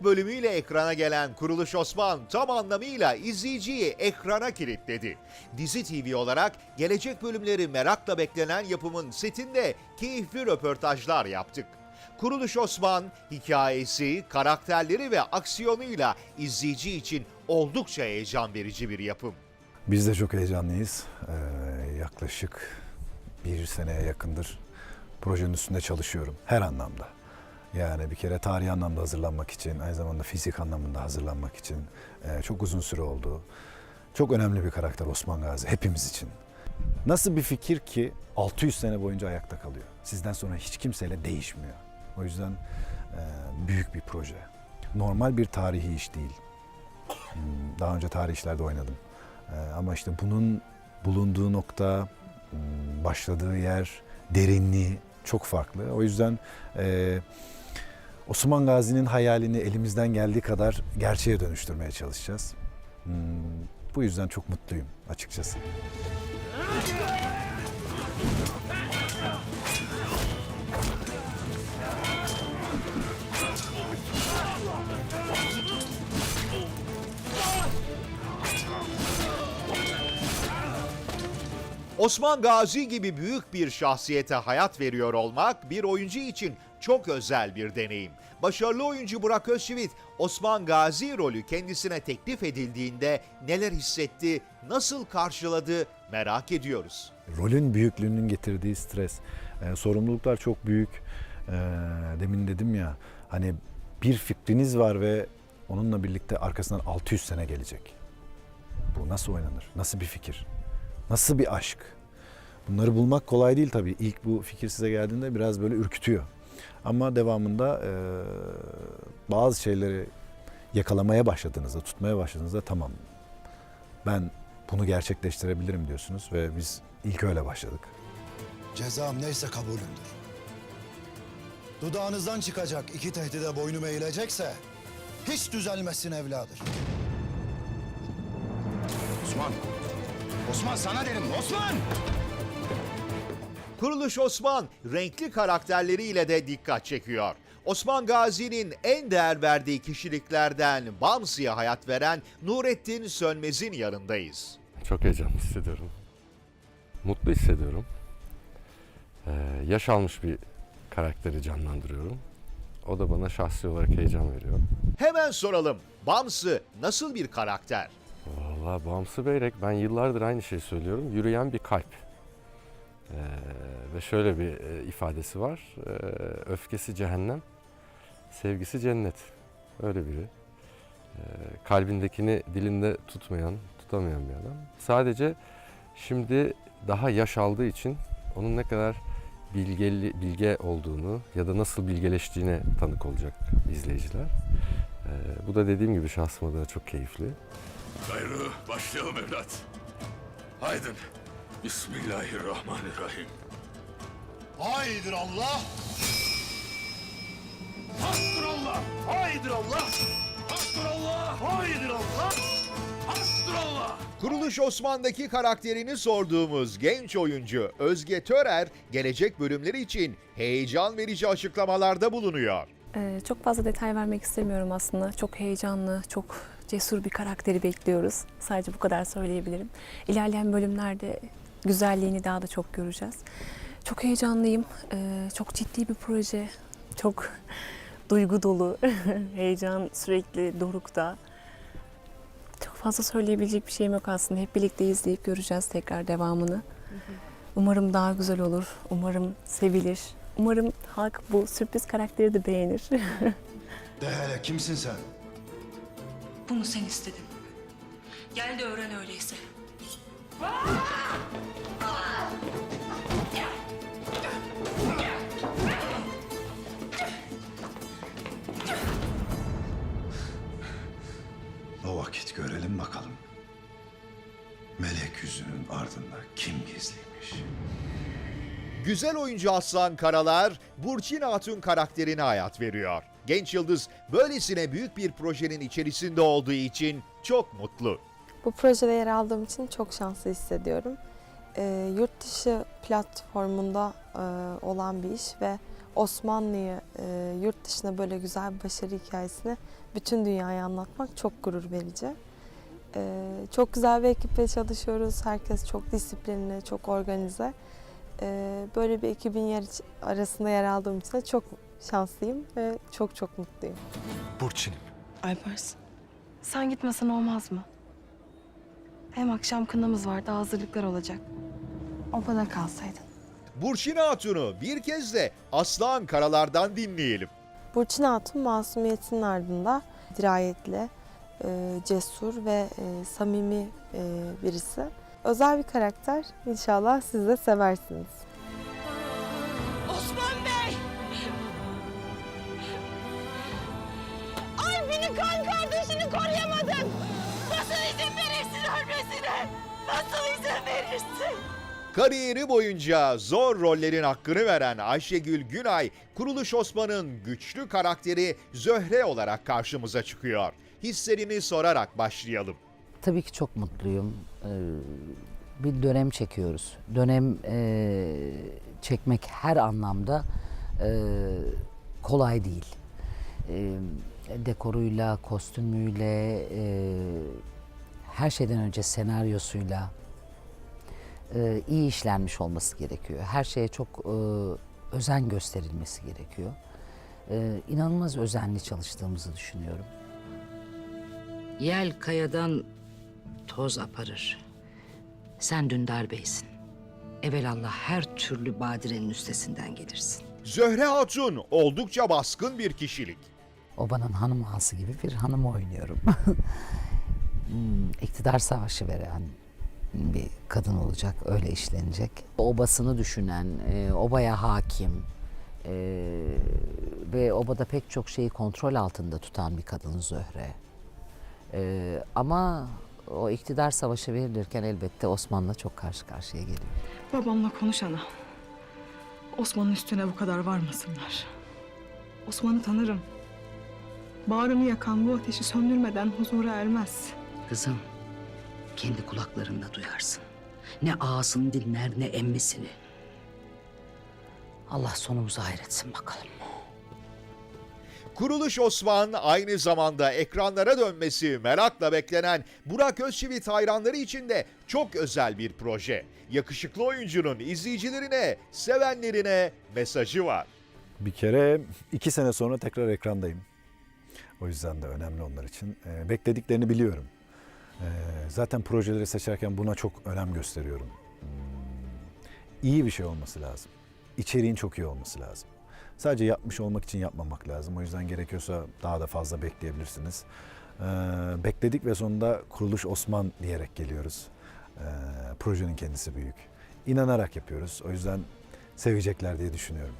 İlk bölümüyle ekrana gelen Kuruluş Osman tam anlamıyla izleyiciyi ekrana kilitledi. Dizi TV olarak gelecek bölümleri merakla beklenen yapımın setinde keyifli röportajlar yaptık. Kuruluş Osman hikayesi, karakterleri ve aksiyonuyla izleyici için oldukça heyecan verici bir yapım. Biz de çok heyecanlıyız. Ee, yaklaşık bir seneye yakındır projenin üstünde çalışıyorum her anlamda. Yani bir kere tarihi anlamda hazırlanmak için, aynı zamanda fizik anlamında hazırlanmak için e, çok uzun süre oldu. Çok önemli bir karakter Osman Gazi hepimiz için. Nasıl bir fikir ki 600 sene boyunca ayakta kalıyor. Sizden sonra hiç kimseyle değişmiyor. O yüzden e, büyük bir proje. Normal bir tarihi iş değil. Hmm, Daha önce tarih işlerde oynadım. Ee, ama işte bunun bulunduğu nokta, hmm, başladığı yer, derinliği çok farklı. O yüzden e, Osman Gazi'nin hayalini elimizden geldiği kadar gerçeğe dönüştürmeye çalışacağız. Hmm, bu yüzden çok mutluyum açıkçası. Osman Gazi gibi büyük bir şahsiyete hayat veriyor olmak bir oyuncu için çok özel bir deneyim. Başarılı oyuncu Burak Özçivit, Osman Gazi rolü kendisine teklif edildiğinde neler hissetti, nasıl karşıladı merak ediyoruz. rolün büyüklüğünün getirdiği stres, e, sorumluluklar çok büyük. E, demin dedim ya hani bir fikriniz var ve onunla birlikte arkasından 600 sene gelecek. Bu nasıl oynanır? Nasıl bir fikir? Nasıl bir aşk? Bunları bulmak kolay değil tabii. İlk bu fikir size geldiğinde biraz böyle ürkütüyor. Ama devamında e, bazı şeyleri yakalamaya başladığınızda, tutmaya başladığınızda tamam ben bunu gerçekleştirebilirim diyorsunuz ve biz ilk öyle başladık. Cezam neyse kabulümdür. Dudağınızdan çıkacak iki tehdide boynum eğilecekse hiç düzelmesin evladır. Osman. Osman sana dedim Osman. Kuruluş Osman renkli karakterleriyle de dikkat çekiyor. Osman Gazi'nin en değer verdiği kişiliklerden Bamsi'ye hayat veren Nurettin Sönmez'in yanındayız. Çok heyecanlı hissediyorum. Mutlu hissediyorum. Ee, yaş almış bir karakteri canlandırıyorum. O da bana şahsi olarak heyecan veriyor. Hemen soralım. Bamsı nasıl bir karakter? Vallahi Bamsı Beyrek ben yıllardır aynı şeyi söylüyorum. Yürüyen bir kalp. Ee, ve şöyle bir e, ifadesi var. Ee, öfkesi cehennem, sevgisi cennet. Öyle biri. Ee, kalbindekini dilinde tutmayan, tutamayan bir adam. Sadece şimdi daha yaş aldığı için onun ne kadar bilgeli, bilge olduğunu ya da nasıl bilgeleştiğine tanık olacak izleyiciler. Ee, bu da dediğim gibi şahsıma da çok keyifli. Gayrı başlayalım evlat. Haydın. Bismillahirrahmanirrahim. Haydır Allah! Haktır Allah. Haydır Allah. Haktır Allah. Haydır Allah. Haktır Allah. Kuruluş Osman'daki karakterini sorduğumuz genç oyuncu Özge Törer gelecek bölümleri için heyecan verici açıklamalarda bulunuyor. Ee, çok fazla detay vermek istemiyorum aslında. Çok heyecanlı, çok cesur bir karakteri bekliyoruz. Sadece bu kadar söyleyebilirim. İlerleyen bölümlerde güzelliğini daha da çok göreceğiz. Çok heyecanlıyım. Ee, çok ciddi bir proje. Çok duygu dolu. Heyecan sürekli dorukta. Çok fazla söyleyebilecek bir şeyim yok aslında. Hep birlikte izleyip göreceğiz tekrar devamını. Umarım daha güzel olur. Umarım sevilir. Umarım halk bu sürpriz karakteri de beğenir. De hele kimsin sen? Bunu sen istedin. Gel de öğren öyleyse. O vakit görelim bakalım. Melek yüzünün ardında kim gizliymiş? Güzel oyuncu Aslan Karalar, Burçin Hatun karakterine hayat veriyor. Genç yıldız böylesine büyük bir projenin içerisinde olduğu için çok mutlu. Bu projede yer aldığım için çok şanslı hissediyorum. Ee, yurt dışı platformunda e, olan bir iş ve Osmanlı'yı e, yurt dışına böyle güzel bir başarı hikayesini bütün dünyaya anlatmak çok gurur verici. E, çok güzel bir ekiple çalışıyoruz. Herkes çok disiplinli, çok organize. E, böyle bir ekibin yer, arasında yer aldığım için de çok şanslıyım ve çok çok mutluyum. Burçin. Alpers, sen gitmesen olmaz mı? Hem akşam kınamız var, daha hazırlıklar olacak. Obada kalsaydın. Burçin Hatun'u bir kez de Aslan Karalar'dan dinleyelim. Burçin Hatun masumiyetinin ardında dirayetli, e, cesur ve e, samimi e, birisi. Özel bir karakter. İnşallah siz de seversiniz. Kan kardeşini koruyamadın. Nasıl izin verirsin ölmesine? Nasıl izin verirsin? Kariyeri boyunca zor rollerin hakkını veren Ayşegül Günay, Kuruluş Osman'ın güçlü karakteri Zöhre olarak karşımıza çıkıyor. Hislerini sorarak başlayalım. Tabii ki çok mutluyum. Ee, bir dönem çekiyoruz. Dönem e, çekmek her anlamda e, kolay değil. E, dekoruyla, kostümüyle, e, her şeyden önce senaryosuyla e, iyi işlenmiş olması gerekiyor. Her şeye çok e, özen gösterilmesi gerekiyor. E, inanılmaz özenli çalıştığımızı düşünüyorum. Yel kayadan toz aparır. Sen Dündar Bey'sin. Evelallah her türlü badirenin üstesinden gelirsin. Zöhre Hatun oldukça baskın bir kişilik. Obanın hanım ağası gibi bir hanım oynuyorum. Hmm, İktidar savaşı veren bir kadın olacak, öyle işlenecek. Obasını düşünen, e, obaya hakim e, ve obada pek çok şeyi kontrol altında tutan bir kadın Zöhre. E, ama o iktidar savaşı verilirken elbette Osman'la çok karşı karşıya geliyor. Babamla konuş ana. Osman'ın üstüne bu kadar varmasınlar. Osman'ı tanırım. Bağrımı yakan bu ateşi söndürmeden huzura ermez. Kızım, kendi kulaklarınla duyarsın. Ne ağasını dinler ne emmisini. Allah sonumuzu hayretsin bakalım. Kuruluş Osman aynı zamanda ekranlara dönmesi merakla beklenen Burak Özçivit hayranları için de çok özel bir proje. Yakışıklı oyuncunun izleyicilerine, sevenlerine mesajı var. Bir kere iki sene sonra tekrar ekrandayım. O yüzden de önemli onlar için. Ee, beklediklerini biliyorum. Ee, zaten projeleri seçerken buna çok önem gösteriyorum. Hmm, iyi bir şey olması lazım. İçeriğin çok iyi olması lazım. Sadece yapmış olmak için yapmamak lazım. O yüzden gerekiyorsa daha da fazla bekleyebilirsiniz. Ee, bekledik ve sonunda Kuruluş Osman diyerek geliyoruz. Ee, projenin kendisi büyük. İnanarak yapıyoruz. O yüzden sevecekler diye düşünüyorum.